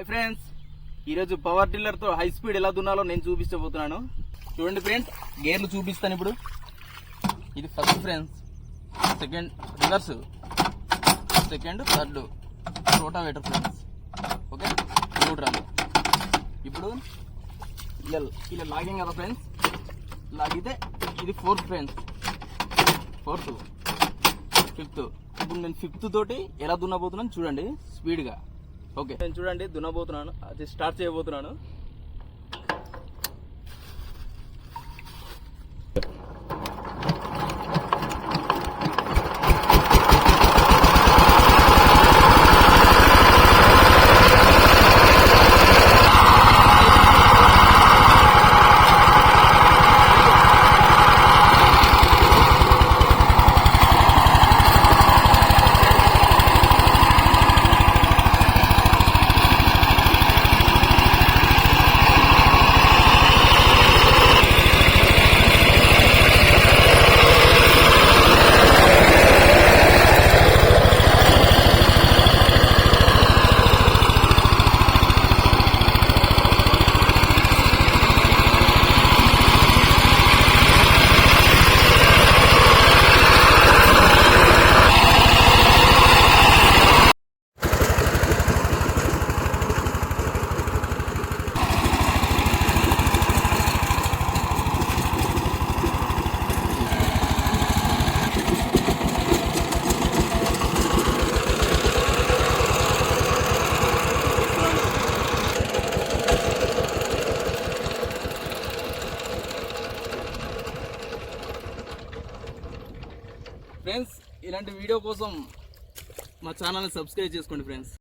Hi friends. ఈరోజు power టిల్లర్తో high speed ఎలా దున్నాలో నేను చూపించబోతున్నాను. చూడండి ఫ్రెండ్స్ గేర్లు చూపిస్తాను ఇప్పుడు. ఇది first friends. Second reverse. Second third rotavator friends. Okay? Neutral ఇప్పుడు ఇలా ఇలా లాగింగ్ కదా ఫ్రెండ్స్? లాగితే ఇది ఫోర్త్ ఫ్రెండ్స్. ఫోర్త్ ఫిఫ్త్ ఇప్పుడు నేను ఫిఫ్త్ తోటి ఎలా దున్నబోతున్నాను చూడండి స్పీడ్గా. ఓకే. నేను చూడండి దున్నబోతున్నాను. అది స్టార్ట్ చేయబోతున్నాను. ఫ్రెండ్స్ ఇలాంటి వీడియో కోసం మా ఛానల్ని సబ్స్క్రైబ్ చేసుకోండి ఫ్రెండ్స్.